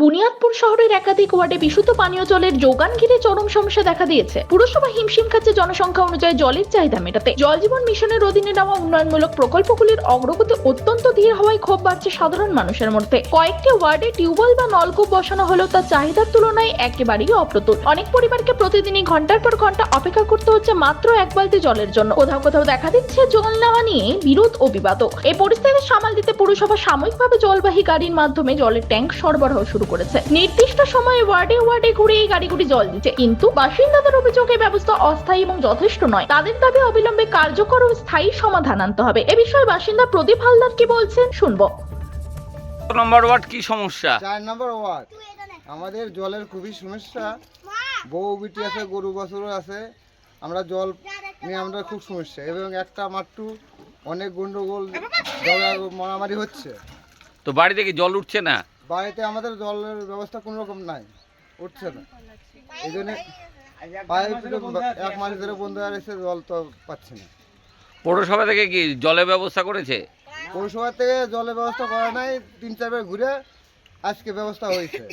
বুনিয়াদপুর শহরের একাধিক ওয়ার্ডে বিশুদ্ধ পানীয় জলের যোগান ঘিরে চরম সমস্যা দেখা দিয়েছে। পুরসভা হিমশিম খাচ্ছে জনসংখ্যা অনুযায়ী জলের চাহিদা মেটাতে। জল জীবন মিশনের অধীনে নেওয়া উন্নয়নমূলক প্রকল্পগুলির অগ্রগতি অত্যন্ত ধীর হওয়ায় ক্ষোভ বাড়ছে সাধারণ মানুষের মধ্যে। কয়েকটি ওয়ার্ডে টিউবওয়েল বা নলকূপ বসানো হলেও তা চাহিদার তুলনায় একেবারেই অপ্রতুল। অনেক পরিবারকে প্রতিদিনই ঘণ্টার পর ঘণ্টা অপেক্ষা করতে হচ্ছে মাত্র এক বালতি জলের জন্য। কোথাও কোথাও দেখা দিচ্ছে জল নেওয়া নিয়ে বিরোধ ও বিবাদ এই পরিস্থিতি সামাল দিতে পুরসভা সাময়িকভাবে জলবাহী গাড়ির মাধ্যমে জলের ট্যাঙ্ক সরবরাহ শুরু করেছে। নির্দিষ্ট সময়ে ওয়ার্ডে ওয়ার্ডে ঘুরে এই গাড়িগুলি জল দিচ্ছে কিন্তু বাসিন্দাদের অভিযোগ এই ব্যবস্থা অস্থায়ী এবং যথেষ্ট নয়। তাদের দাবি অবিলম্বে কার্যকর ও স্থায়ী সমাধান আনতে হবে। এ বিষয়ে বাসিন্দা প্রদীপ হালদার কি বলছেন শুনব। নম্বর ওয়ার্ড কি সমস্যা? চার নম্বর ওয়ার্ড। আমাদের জলের খুবই সমস্যা। বউ বিটি আছে গরু বাছুর আছে। আমরা জল নিয়ে আমরা খুব সমস্যা। এবং একটা মাট্টু অনেক গন্ডগোল মারামারি হচ্ছে। তো বাড়ি থেকে জল উঠছে না? বাড়িতে আমাদের জলের ব্যবস্থা কোনো রকম নাই উঠছে না। এই জন্য পাইপ এক মাস ধরে বন্ধ হয়ে রয়েছে জল তো পাচ্ছে না। পৌরসভা থেকে কি জলের ব্যবস্থা করেছে? পৌরসভা থেকে জলের ব্যবস্থা করা নাই তিন চারবার ঘুরে আজকে ব্যবস্থা হয়েছে।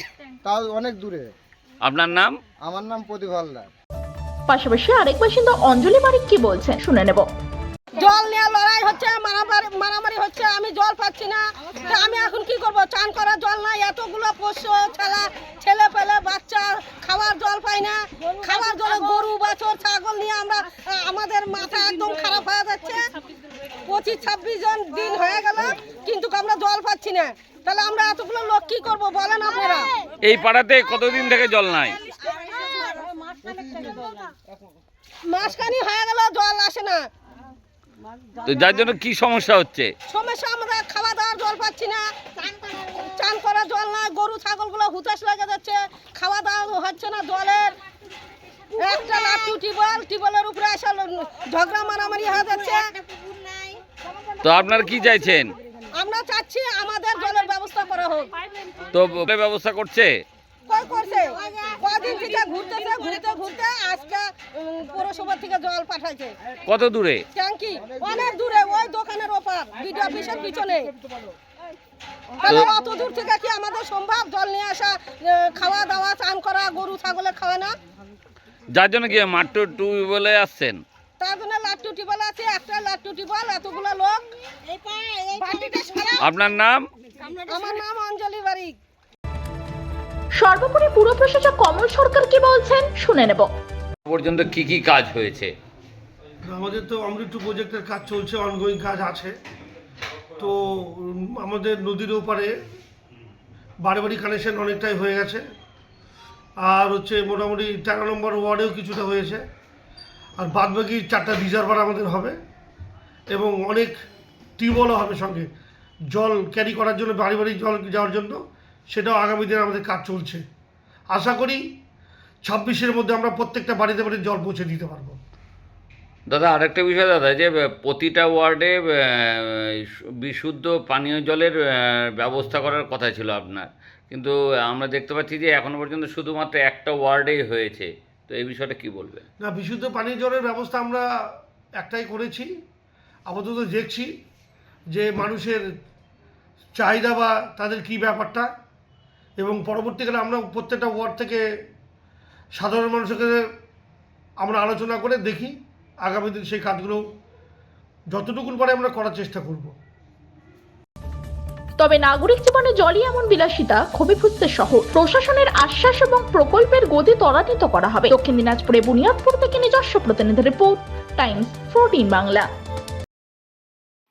তাও অনেক দূরে। আপনার নাম? আমার নাম প্রদীপ হালদার। পাশাপাশি আরেক বাসিন্দা অঞ্জলি মারিক কি বলছেন শুনে নেব। জল নিয়ে লড়াই হচ্ছে মারামারি মারামারি হচ্ছে আমি জল পাচ্ছি না। তা আমি এখন কি করব? চান করার জল নাই এতগুলো পোষ্য ছেলে ছেলে পেলে বাচ্চা খাওয়ার জল পাই না। খাওয়ার জলে গরু বাছর ছাগল নিয়ে আমরা আমাদের মাথা একদম খারাপ হয়ে যাচ্ছে। পঁচিশ ছাব্বিশ জন দিন হয়ে গেল কিন্তু আমরা জল পাচ্ছি না। তাহলে আমরা এতগুলো লোক কি করব বলেন আপনারা? এই পাড়াতে কতদিন থেকে জল নাই? মাসখানি হয়ে গেল জল আসে না। তো যার জন্য কি সমস্যা হচ্ছে? সমস্যা আমরা খাওয়া দাওয়ার জল পাচ্ছি না। চান করার জল না গরু ছাগলগুলো হুতাশ লেগে যাচ্ছে। খাওয়া দাওয়া হচ্ছে না জলের। একটা লাট্টু টিউবওয়েল টিউবওয়েলের উপরে এসে ঝগড়া মারামারি হয়ে যাচ্ছে। তো আপনারা কি চাইছেন? আমরা চাচ্ছি আমাদের জলের ব্যবস্থা করা হোক। তো ব্যবস্থা করছে? করছে? কদিন থেকে ঘুরতেছে ঘুরতে ঘুরতে আজকে উম, পৌরসভা থেকে জল পাঠাইছে। কত দূরে? ট্যাঙ্কি অনেক দূরে ওই দোকানের ওপর অফিসের পিছনে। তাহলে অত দূর থেকে কি আমাদের সম্ভব জল নিয়ে আসা খাওয়া দাওয়া চান করা গরু ছাগলে খাওয়া না? যার জন্য কি মাত্র টু বলে আসছেন? তার জন্য লাট্টু টিবল আছে একটা লাট্টু টিবল এতগুলো লোক। আপনার নাম? আমার নাম অঞ্জলি বারিক। সর্বোপরি পুর প্রশাসক কমল সরকার কি বলছেন শুনে নেব। পর্যন্ত কি কি কাজ হয়েছে? আমাদের তো অমৃত প্রজেক্টের কাজ চলছে অনগোয়িং কাজ আছে। তো আমাদের নদীর ওপারে বাড়ি বাড়ি কানেকশন অনেকটাই হয়ে গেছে। আর হচ্ছে মোটামুটি তেরো নম্বর ওয়ার্ডেও কিছুটা হয়েছে। আর বাদবাকি চারটা রিজার্ভার আমাদের হবে। এবং অনেক টিউবওয়েলও হবে সঙ্গে। জল ক্যারি করার জন্য বাড়ি বাড়ি জল যাওয়ার জন্য সেটাও আগামী দিনে আমাদের কাজ চলছে। আশা করি ছাব্বিশের মধ্যে আমরা প্রত্যেকটা বাড়িতে বাড়ি জল পৌঁছে দিতে পারব। দাদা আরেকটা বিষয় দাদা যে প্রতিটা ওয়ার্ডে বিশুদ্ধ পানীয় জলের ব্যবস্থা করার কথা ছিল আপনার। কিন্তু আমরা দেখতে পাচ্ছি যে এখনও পর্যন্ত শুধুমাত্র একটা ওয়ার্ডেই হয়েছে। তো এই বিষয়টা কি বলবে না বিশুদ্ধ পানীয় জলের ব্যবস্থা আমরা একটাই করেছি। আপাতত দেখছি যে মানুষের চাহিদা বা তাদের কি ব্যাপারটা। এবং পরবর্তীকালে আমরা প্রত্যেকটা ওয়ার্ড থেকে সাধারণ মানুষের কাছে আমরা আলোচনা করে দেখি, আগামী দিন সেই কাজগুলো যতটুকুন পারে আমরা করার চেষ্টা করব। তবে নাগরিক জীবনে জলই এমন বিলাসিতা খুবই ফুটতে সহ প্রশাসনের আশ্বাস এবং প্রকল্পের গতি ত্বরান্বিত করা হবে। দক্ষিণ দিনাজপুরে বুনিয়াদপুর থেকে নিজস্ব প্রতিনিধি রিপোর্ট, টাইমস ফোরটিন বাংলা।